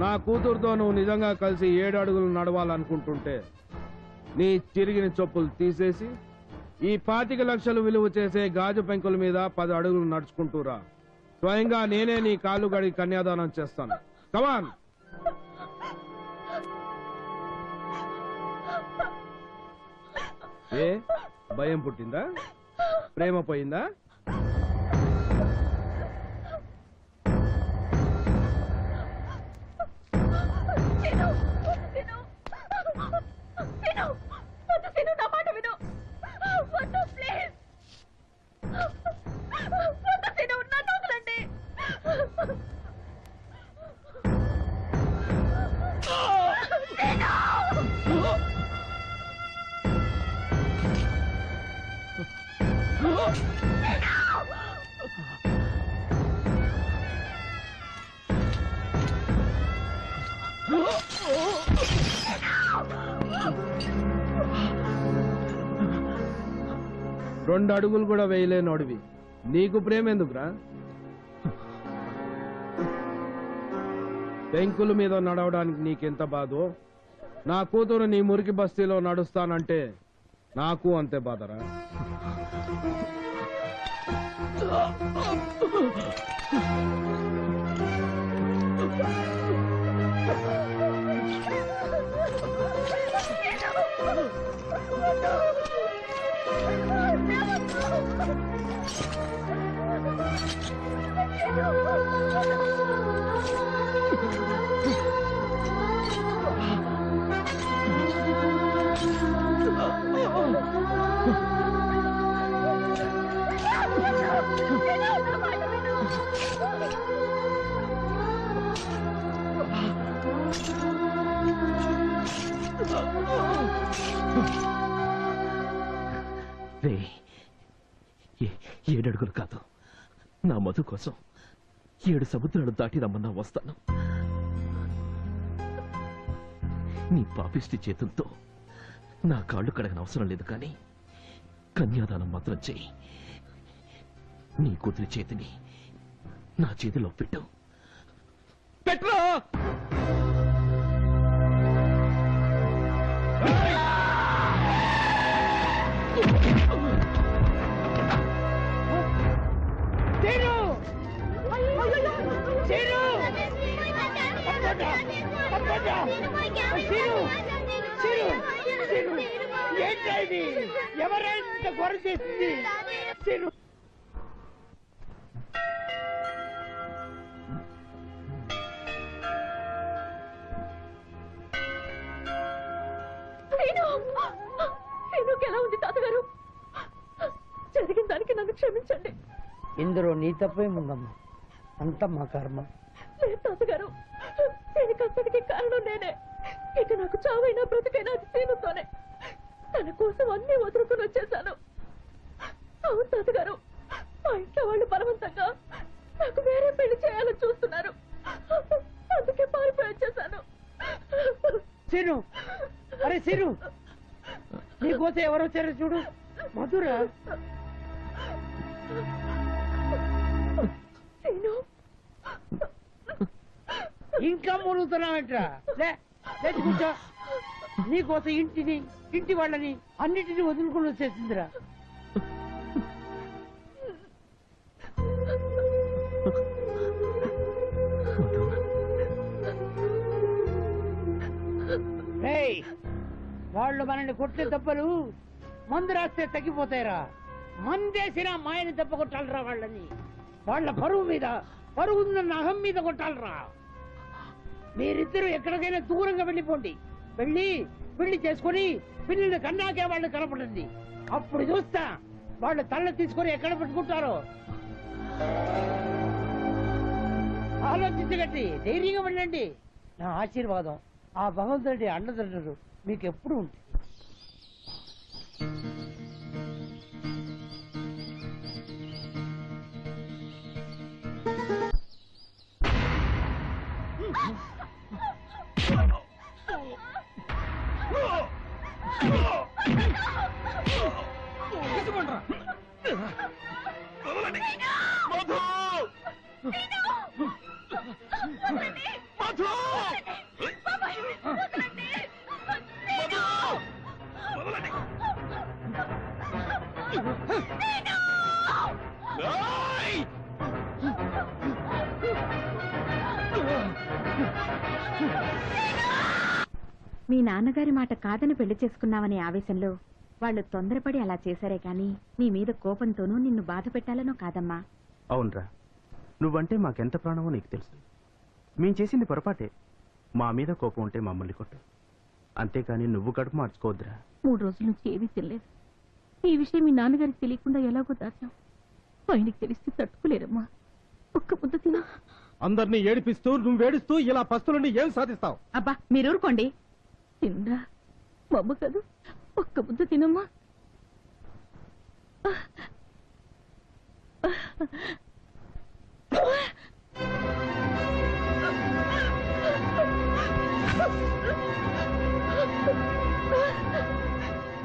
నా కూతురుతో నువ్వు నిజంగా కలిసి ఏడు అడుగులు నడవాలనుకుంటుంటే నీ చిరిగిన చొప్పులు తీసేసి ఈ పాతిక లక్షలు విలువ చేసే గాజు పెంకుల మీద పది అడుగులు నడుచుకుంటూరా స్వయంగా నేనే నీ కాళ్ళు గడి కన్యాదానం చేస్తాను. కమాన్ ఏ? భయం పుట్టిందా? ప్రేమ పోయిందా? రెండు అడుగులు కూడా వేయలేనోడివి నీకు ప్రేమ ఎందుకురా? పెంకుల మీద నడవడానికి నీకెంత బాధో? నా కూతురు నీ మురికి బస్తీలో నడుస్తానంటే నాకు అంతే బాధరా? రే ఏడడుగులు కాదు. నా మధు కోసం ఏడు సముద్రాలు దాటి రమ్మన్నా వస్తాను. నీ పాపిష్టి చేతులతో నా కాళ్ళు కడగన అవసరం లేదు కానీ కన్యాదానం మాత్రం చెయ్యి నీ కూతురి చేతిని నా చేతిలో పెట్టు. పెట్టరా ఏంటది ఎవరైంత గొర్ర చేసింది ఎలా ఉంది తాతగారు జరిగిన దానికి నన్ను క్షమించండి ఇందులో నీ తప్పేముందమ్మా? అంత మా కర్మ. లేదు తాతగారు. దీనికి అంతటికి కారణం నేనే. ఇక నాకు చావైనా బ్రతికైనా సీనుతోనే. తన కోసం అన్ని వదులుకుని వచ్చేసాను. అవును తాతగారు మా ఇంట్లో వాళ్ళు బలవంతంగా నాకు వేరే పెళ్ళి చేయాలని చూస్తున్నారు. అందుకే పారిపోయి వచ్చేసాను. సిను అరే సిను. నీకోసం ఎవరు వచ్చారో చూడు. మధుర. సీను ఇంకా మునుగుతున్నావంట్రా లేచి కూర్చో. నీకోసం ఇంటిని ఇంటి వాళ్ళని అన్నిటిని వదులుకుని వచ్చేసిందిరా. వాళ్ళు మనల్ని కొట్టే దెబ్బలు మందు రాస్తే తగ్గిపోతాయిరా. మందేసిన మాయని దెబ్బ కొట్టాలరా వాళ్ళని. వాళ్ళ పరువు మీద పరువు ఉందన్న అహం మీద కొట్టాలరా. మీరిద్దరూ ఎక్కడికైనా దూరంగా వెళ్ళిపోండి. వెళ్ళి పెళ్ళి చేసుకొని పిల్లలు కన్నాకే వాళ్ళు కనపడండి. అప్పుడు చూస్తా వాళ్ళు తల్ల తీసుకొని ఎక్కడ పెట్టుకుంటారో. ఆలోచించగట్టి ధైర్యంగా వెళ్ళండి. నా ఆశీర్వాదం ఆ భగవంతుడి అండదండలు మీకు ఎప్పుడు ఉంటుంది. మధు మధు మధు! వదలండి. ఏయ్! మీ నాన్నగారి మాట కాదని పెళ్ళి చేసుకున్నావనే ఆవేశంలో వాళ్ళు తొందరపడి అలా చేశారే గాని నీ మీద కోపంతోనూ నిన్ను బాధ పెట్టాలనో కాదమ్మా. అవునరా. నువ్వంటే మాకెంత ప్రాణమో నీకు తెలుసు. మేం చేసింది పొరపాటే. మా మీద కోపం ఉంటే మమ్మల్ని కొట్టు. అంతేకాని నువ్వు కడుపు మార్చుకోవద్దురా. మూడు రోజుల నుంచి ఏమీ తినలేదు. ఈ విషయం మీ నాన్నగారికి తెలియకుండా ఎలాగో దాచాం. ఆయనకి తెలిస్తే తట్టుకోలేరమ్మా. ఒక్క ముద్ద తినా. అందరినీ ఏడిపిస్తూ నువ్వు ఏడుస్తూ ఇలా పస్తులుండి ఏం సాధిస్తావు? అబ్బా మీరు ఊరుకోండి తిందా మా అమ్మ కాదు ఒక్క ముద్ద తినమ్మా.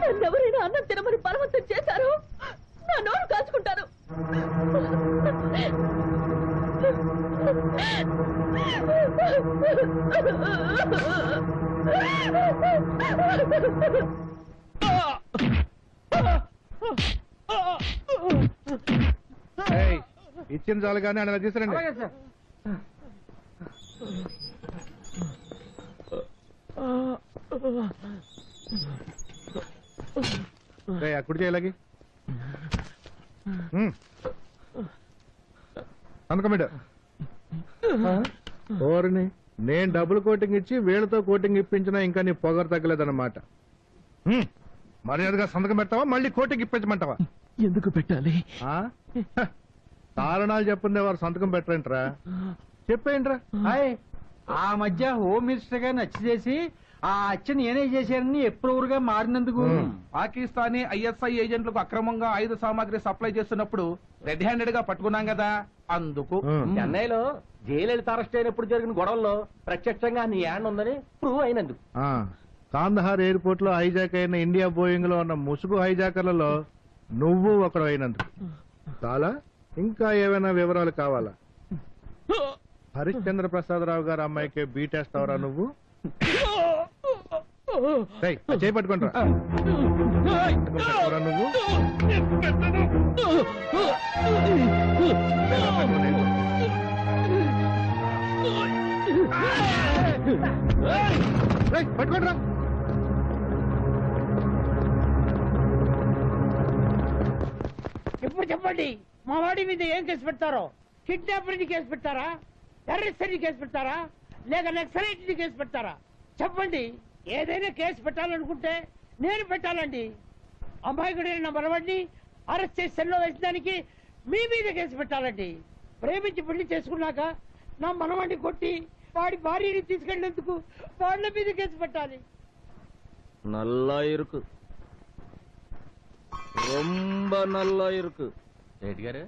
నన్నెవరైనా అన్నం తినమని బలవంతం చేశారు నా నోరు కాచుకుంటాను ఇచ్చిన చాలు కానీ అలా తీసుకురండి సార్. అక్కడ చేయలాగి అనుకోమిడ ఓరిని నేను డబుల్ కోటింగ్ ఇచ్చి వీళ్ళతో కోటింగ్ ఇప్పించినా ఇంకా నీ పొగరు తగ్గలేదన్నమాట. మర్యాదగా సంతకం పెడతావా మళ్ళీ కోటింగ్ ఇప్పించమంటావా? ఎందుకు పెట్టాలి. కారణాలు చెప్పుండే వారు సంతకం పెట్టరేంట్రా? చెప్పేయంట్రా. హాయ్. ఆ మధ్య హోమ్ మినిస్టర్గా నచ్చి చేసి ఆ అచ్చని ఏనే చేశారని ఎప్పుడు మారినందుకు హ్మ్. పాకిస్తానీ ఐఎస్ఐ ఏజెంట్లకు అక్రమంగా ఆయుధ సామాగ్రి సప్లై చేస్తున్నప్పుడు రెడ్ హ్యాండెడ్గా పట్టుకున్నాం కదా. అందుకు. చెన్నైలో జయలలిత అరెస్ట్ అయినప్పుడు జరిగిన గొడవల్లో ప్రత్యక్షంగా నీ యాన్ ఉందని ప్రూవ్ అయినందుకు. ఆ, కాందహార్ ఎయిర్పోర్ట్లో హైజాక్ అయిన ఇండియా బోయింగ్లో ఉన్న ముసుగు హైజాకర్లలో నువ్వు ఒకడు అయినందుకు. చాలా ఇంకా ఏమైనా వివరాలు కావాలా? హరిశ్చంద్ర ప్రసాదరావు గారు అమ్మాయికి బీటేస్తావరా నువ్వు? చేపట్టుకుంటా ఆ పట్టుకుంటా. నువ్వు? పట్టుకోండి ఇప్పుడు చెప్పండి. మా వాడి మీద ఏం కేసు పెడతారో? కిడ్నాపర్ కేసు పెడతారా? టెర్రరిస్ట్ కేసు పెడతారా? లేక నక్సలైట్ కేసు పెడతారా? చెప్పండి. ఏదైనా కేసు పెట్టాలనుకుంటే నేను పెట్టాలండి. అమాయకుడైన నా మనవాడిని అరెస్ట్ చేసి సెల్లో వేసడానికి మీ మీద కేసు పెట్టాలండి. ప్రేమించి పెళ్ళి చేసుకున్నాక నా మనవాడిని కొట్టి వాడి భార్యని తీసుకెళ్ళేందుకు వాళ్ళ మీద కేసు పెట్టాలి. నల్లా ఇరుకు. రొంబ నల్లా ఇరుకు. రెడ్డి గారు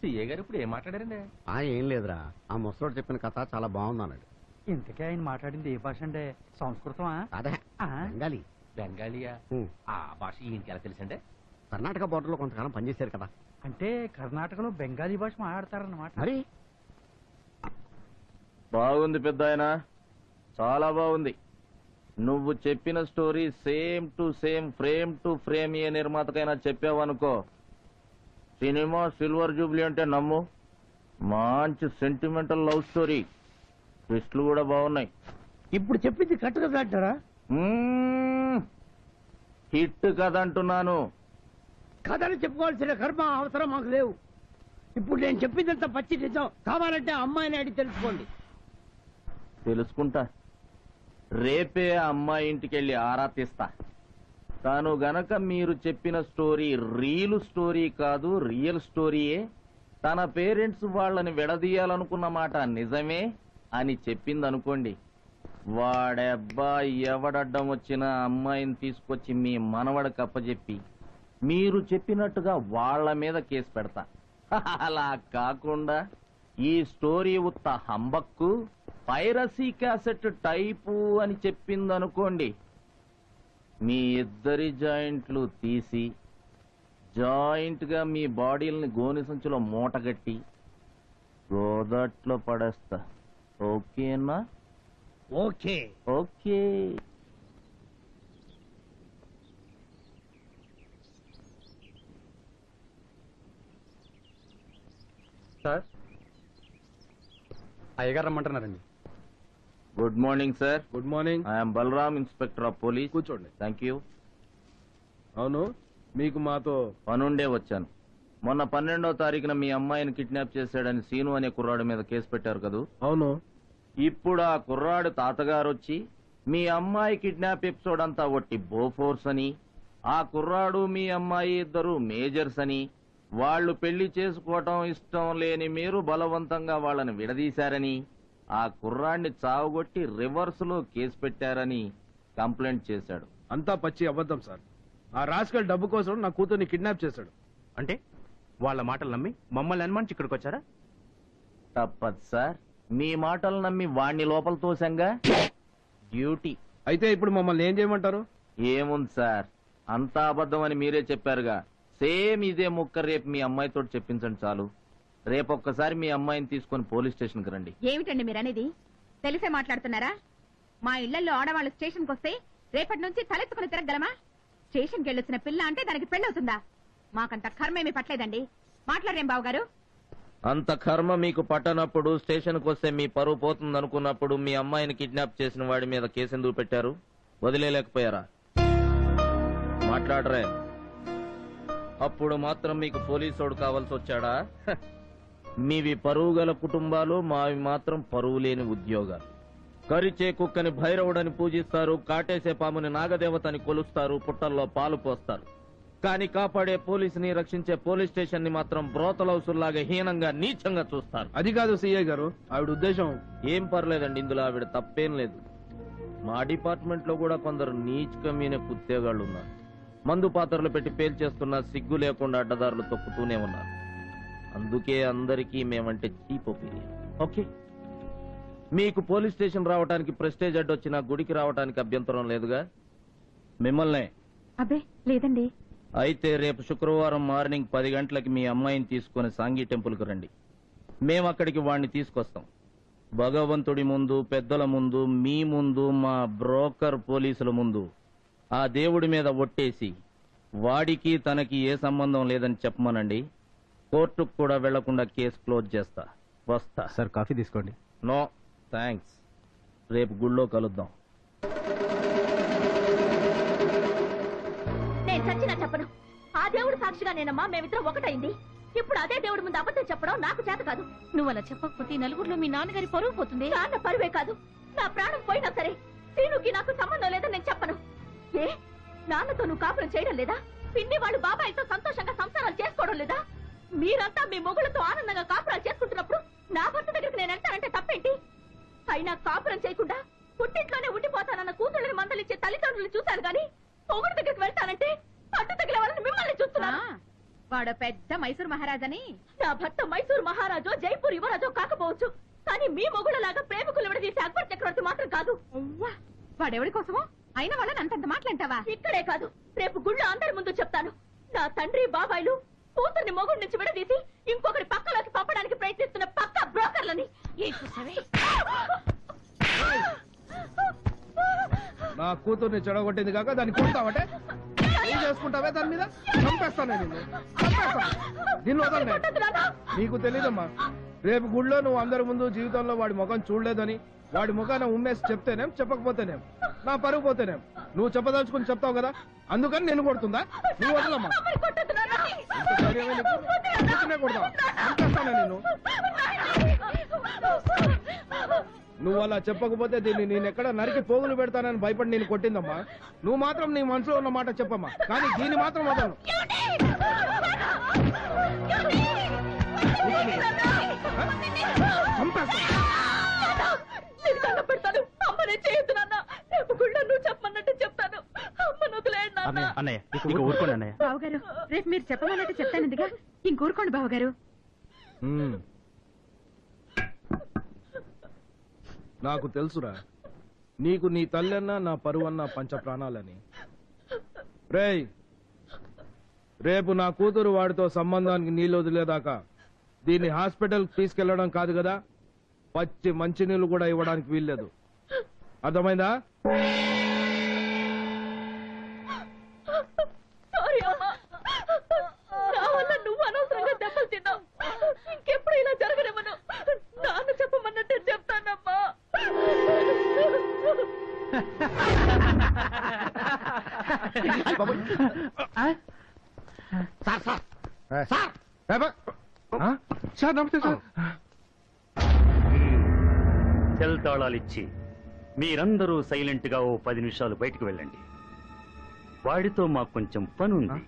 సిఏ గారు ఇప్పుడు ఏం మాట్లాడారండి? ఆ ఏం లేదురా. ఆ ముసలోడు చెప్పిన కథ చాలా బాగుంది అన్నాడు ఇంతకే ఆయన మాట్లాడింది ఏ భాష అంటే సంస్కృతమా? అదే ఆ. బెంగాలీ. బెంగాలీయా? ఉం. ఆ భాష ఈయనకి ఎలా తెలుసండి? కర్ణాటక బోర్డర్లో కొంతకాలం పనిచేశారు కదా. అంటే కర్ణాటకలో బెంగాలీ భాష మాట్లాడతారన్నమాట. మరి? బాగుంది పెద్ద ఆయన చాలా బాగుంది. నువ్వు చెప్పిన story same to same frame to frame ఏ నిర్మాతకైనా చెప్పావనుకో సినిమా సిల్వర్ జూబ్లీ అంటే నమ్ము. మంచి సెంటిమెంటల్ లవ్ స్టోరీ ట్విస్ట్లు కూడా బాగున్నాయి. ఇప్పుడు చెప్పింది కట్టు కదా అంటారా. హిట్ కదంటున్నాను. కథలు చెప్పుకోవాల్సిన కర్మ అవసరం మాకు లేవు. ఇప్పుడు నేను చెప్పిందంత పచ్చి నిజం. కావాలంటే అమ్మాయిని అడిగి తెలుసుకోండి. తెలుసుకుంటా. రేపే అమ్మాయి ఇంటికెళ్ళి ఆరా తీస్తా. తాను గనక మీరు చెప్పిన స్టోరీ రీల్ స్టోరీ కాదు రియల్ స్టోరీయే. తన పేరెంట్స్ వాళ్ళని విడదీయాలనుకున్న మాట నిజమే అని చెప్పింది అనుకోండి ఎవడడ్డం వచ్చిన అమ్మాయిని తీసుకొచ్చి మీ మనవడికి అప్పచెప్పి మీరు చెప్పినట్టుగా వాళ్ళ మీద కేసు పెడతా. అలా కాకుండా ఈ స్టోరీ ఉత్త హంబక్కు పైరసీ క్యాసెట్ టైపు అని చెప్పిందనుకోండి మీ ఇద్దరి జాయింట్లు తీసి జాయింట్గా మీ బాడీలని గోని సంచిలో మూటగట్టి గోదట్లో పడేస్తా. ఓకేనా ఓకే. ఓకే. సార్. అయ్యగారు రమ్మంటున్నారండి. Good morning sir good morning I'm Balaram inspector of police కూర్చోండి. థ్యాంక్ యూ అవును మీకు మాతో పనుండే వచ్చాను. మొన్న పన్నెండో తారీఖున మీ అమ్మాయిని కిడ్నాప్ చేశాడని సీను అనే కుర్రాడి మీద కేసు పెట్టారు కదూ? అవును. ఇప్పుడు ఆ కుర్రాడు తాతగారు వచ్చి మీ అమ్మాయి కిడ్నాప్ ఎపిసోడ్ అంతా ఒట్టి బోఫోర్స్ అని ఆ కుర్రాడు మీ అమ్మాయి ఇద్దరు మేజర్స్ అని వాళ్ళు పెళ్ళి చేసుకోవటం ఇష్టం లేని మీరు బలవంతంగా వాళ్ళని విడదీశారని ఆ కుర్రాడిని చావుగొట్టి రివర్స్లో కేసు పెట్టారని కంప్లైంట్ చేశాడు. అంతా పచ్చి అబద్ధం సార్. ఆ రాస్కల్ డబ్బు కోసం నా కూతుర్ని కిడ్నాప్ చేశాడు. అంటే వాళ్ళ మాటలు నమ్మి మమ్మల్ని అనుమానించి ఇక్కడికి వచ్చారా? తప్పదు సార్. మీ మాటలు నమ్మి వాణ్ణి లోపల తోసంగా డ్యూటీ. అయితే ఇప్పుడు మమ్మల్ని ఏం చేయమంటారు? ఏముంది సార్? అంతా అబద్ధం అని మీరే చెప్పారుగా. సేమ్ ఇదే ముక్క రేపు మీ అమ్మాయితో చెప్పించండి చాలు. రేపు ఒక్కసారి మీ అమ్మాయిని తీసుకొని పోలీస్ స్టేషన్కి రండి. ఏమిటండి మీరనేది? తెలిసే మాట్లాడుతున్నారా? మా ఇళ్ళలో ఆడవాళ్ళు స్టేషన్కి వస్తే రేపటి నుంచి తలెత్తుకుని తిరగలమా స్టేషన్కి వెళ్ళొచ్చిన పిల్ల అంటే దానికి పెళ్ళవుతుందా? మాకంత కర్మేమి పట్టలేదండి. మాట్లాడరేం బావగారు? అంత కర్మ మీకు పట్టనప్పుడు స్టేషన్కి వస్తే మీ పరువు పోతుంది అనుకున్నప్పుడు మీ అమ్మాయిని కిడ్నాప్ చేసిన వాడి మీద కేసు ఎందుకు పెట్టారు? వదిలేలేకపోయారా మాట్లాడరే. అప్పుడు మాత్రం మీకు పోలీసోడు కావాల్సి వచ్చాడా. మీవి పరువు గల కుటుంబాలు మావి మాత్రం పరువు లేని ఉద్యోగాలు. కరిచే కుక్కని భైరవుడని పూజిస్తారు కాటేసే పాముని నాగదేవతని కొలుస్తారు పుట్టల్లో పాలు పోస్తారు. కానీ కాపాడే పోలీసుని రక్షించే పోలీస్ స్టేషన్ని మాత్రం బ్రోతలౌసుల్లాగా హీనంగా నీచంగా చూస్తారు. అది కాదు సిఐ గారు ఆవిడ ఉద్దేశం. ఏం పర్లేదండి ఇందులో ఆవిడ తప్పేం లేదు. మా డిపార్ట్మెంట్లో కూడా కొందరు నీచ్ కమీన కుత్తేగాళ్ళు ఉన్నారు మందు పాత్రలు పెట్టి పేల్చేస్తున్న సిగ్గు లేకుండా అడ్డదారులు తొక్కుతూనే ఉన్నారు. అందుకే అందరికీ మేమంటే చీప్ ఒపీనియన్. ఓకే. మీకు పోలీస్ స్టేషన్ రావడానికి ప్రెస్టేజ్ అడ్డొచ్చిన గుడికి రావడానికి అభ్యంతరం లేదుగా? మిమ్మల్నే. అబ్బే లేదండి. అయితే రేపు శుక్రవారం మార్నింగ్ పది గంటలకి మీ అమ్మాయిని తీసుకొని సాంఘీ టెంపుల్కి రండి. మేము అక్కడికి వాడిని తీసుకొస్తాం. భగవంతుడి ముందు పెద్దల ముందు మీ ముందు మా బ్రోకర్ పోలీసుల ముందు. ఆ దేవుడి మీద ఒట్టేసి వాడికి తనకి ఏ సంబంధం లేదని చెప్పమనండి. కోర్టుకు కూడా వెళ్ళకుండా కేసు క్లోజ్ చేస్తా. వస్తా. సార్ కాఫీ తీసుకోండి. నో థ్యాంక్స్ రేపు గుళ్ళో కలుద్దాం. నేను చచ్చినా చెప్పను. ఆ దేవుడు సాక్షిగా నేనమ్మా మేమిద్దరం ఒకటైంది. ఇప్పుడు అదే దేవుడి ముందు అబద్ధం చెప్పడం నాకు చేత కాదు. నువ్వు అలా చెప్పకపోతే ఈ నలుగురిలో మీ నాన్నగారి పరువు పోతుంది. నాన్న పరువే కాదు. నా ప్రాణం పోయినా సరే సీనుకి నాకు సంబంధం లేదని నేను చెప్పను. ఏ? నాన్నతో నువ్వు కాపురం చేయడం లేదా? పిన్ని వాళ్ళు బాబాయితో సంతోషంగా సంసారాలు చేసుకోవడం లేదా? మీరంతా మీ మొగులతో ఆనందంగా కాపురాలు చేసుకుంటున్నప్పుడు నా భర్త దగ్గరికి నేను వెళ్తానంటే తప్పేంటి? అయినా కాపురం చేయకుండా పుట్టింట్లోనే ఉండిపోతానన్న కూతుళ్ళని మందలిచ్చే తల్లిదండ్రులు చూశాను గాని మొగుడు దగ్గరికి వెళ్తానంటే అడ్డు తగిలే వాళ్ళని మిమ్మల్ని చూస్తున్నా వాడు పెద్ద మైసూర్ మహారాజని. నా భర్త మైసూర్ మహారాజో జైపూర్ యువరాజో కాకపోవచ్చు. కానీ మీ మొగుళ్ళలాగా ప్రేమికులు విడదీసే అక్బర్ చక్రవర్తి మాత్రం కాదు. వాడెవడి కోసమో? అయిన వాళ్ళని అంతంత మాట్లాంటావా ఇక్కడే కాదు. రేపు గుళ్ళో అందరి ముందు చెప్తాను. నా తండ్రి బాబాయిలు కూతుర్ని మొగుడు నుంచి విడదీసి ఇంకొకరి పక్కలోకి పంపడానికి ప్రయత్నిస్తున్న పక్క బ్రోకర్లని. ఏం చూసావే నా కూతుర్ని చెడగొట్టింది కాక దాన్ని కొడతావటే? ఏం చేసుకుంటావే దాని మీద? చంపేస్తాను నిన్ను. చంపేస్తాను. నిన్ను వదలనే నీకు తెలీదమ్మా. రేపు గుళ్ళో నువ్వు అందరి ముందు జీవితంలో వాడి ముఖం చూడలేదని వాడి ముఖాన ఉమ్మేసి చెప్తేనేం చెప్పకపోతేనేం నా పరుగు పోతేనేం. నువ్వు చెప్పదలుచుకుని చెప్తావు కదా? అందుకని నేను కొడుతుందా? నువ్వు వదలమ్మా. నిన్ను నువ్వు అలా చెప్పకపోతే దీన్ని నేను ఎక్కడ నరికి పోగులు పెడతానని భయపడి నేను కొట్టిందమ్మా. నువ్వు మాత్రం నీ మనసులో ఉన్న మాట చెప్పమ్మా. కానీ దీన్ని మాత్రం వదలను. నేను పెడతాను. అమ్మనే చేయొద్దు నాన్న. నువ్వు చెప్పమన్నట్టు చెప్తాను. అమ్మను వదిలేయండి నాన్న. అన్నయ్య అన్నయ్య ఇక ఊరుకోండి అన్నయ్య. బావగారు రేపు మీరు చెప్పమన్నట్టు చెప్తానందిగా. ఇంకూరుకోండి బావగారు. మ్మ్. నాకు తెలుసురా నీకు నీ తల్లన్నా నా పరువన్నా పంచ ప్రాణాలని. రేయ్ రేపు నా కూతురు వాడితో సంబంధానికి నీళ్ళు వదిలేదాకా దీన్ని హాస్పిటల్ తీసుకెళ్ళడం కాదు కదా? పచ్చి మంచినీళ్ళు కూడా ఇవ్వడానికి వీల్లేదు. అర్థమైందా? సారీ అమ్మా. నా వల్ల నువ్వు అనవసరంగా దెబ్బలు తిన్నావు. ఇంకెప్పుడు ఇలా జరగనివ్వను. నాన్న చెప్పమన్నట్టే చెప్తానమ్మా. Sir sir. సార్. సార్ నమస్తే సార్. సెల్ తాళాలిచ్చి మీరందరూ సైలెంట్గా ఓ పది నిమిషాలు బయటకు వెళ్ళండి. వాడితో మాకు కొంచెం పని ఉంది.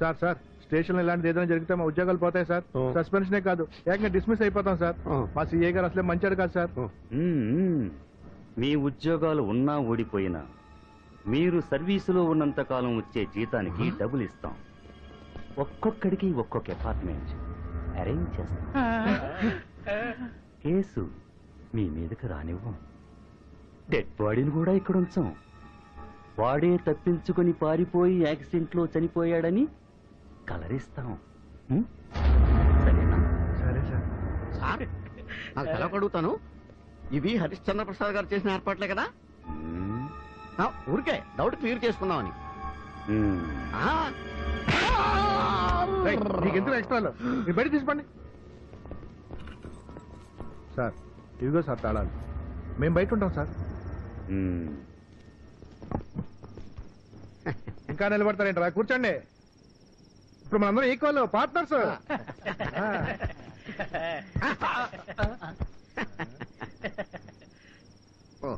సార్ సార్ స్టేషన్లో ఇలాంటిది ఏదైనా జరిగితే మా ఉద్యోగాలు పోతాయి సార్. సస్పెన్షనే కాదు ఏకంగా డిస్మిస్ అయిపోతాం సార్. మా సీఏ గారు అసలే మంచాడు కాదు సార్. మ్మ్. మీ ఉద్యోగాలు ఉన్నా ఓడిపోయినా మీరు సర్వీసులో ఉన్నంత కాలం వచ్చే జీతానికి డబ్బులు ఇస్తాం. ఒక్కొక్కడికి ఒక్కొక్క అపార్ట్మెంట్ అరేంజ్ చేస్తాం. కేసు మీ మీదకి రానివ్వం. డెడ్ బాడీని కూడా ఇక్కడ ఉంచాం వాడే తప్పించుకొని పారిపోయి యాక్సిడెంట్లో చనిపోయాడని కలరిస్తాం? సరేనా సరే సార్ సార్ నాకు సెలవు అడుగుతాను ఇవి హరిశ్చంద్ర ప్రసాద్ గారు చేసిన ఏర్పాట్లే కదా. ఆ, ఊరికే డౌట్ క్లియర్ చేసుకుందామని. ఆ. నీకు ఎందుకు ఎక్స్ట్రాలు మీరు బయట తీసుకోండి సార్ ఇదిగో సార్ తాళాలు మేము బయట ఉంటాం సార్. ఇంకా నిలబడతారేంట్రా? కూర్చోండి. ఇప్పుడు మనందరం ఈక్వల్ పార్ట్నర్స్ ఓ.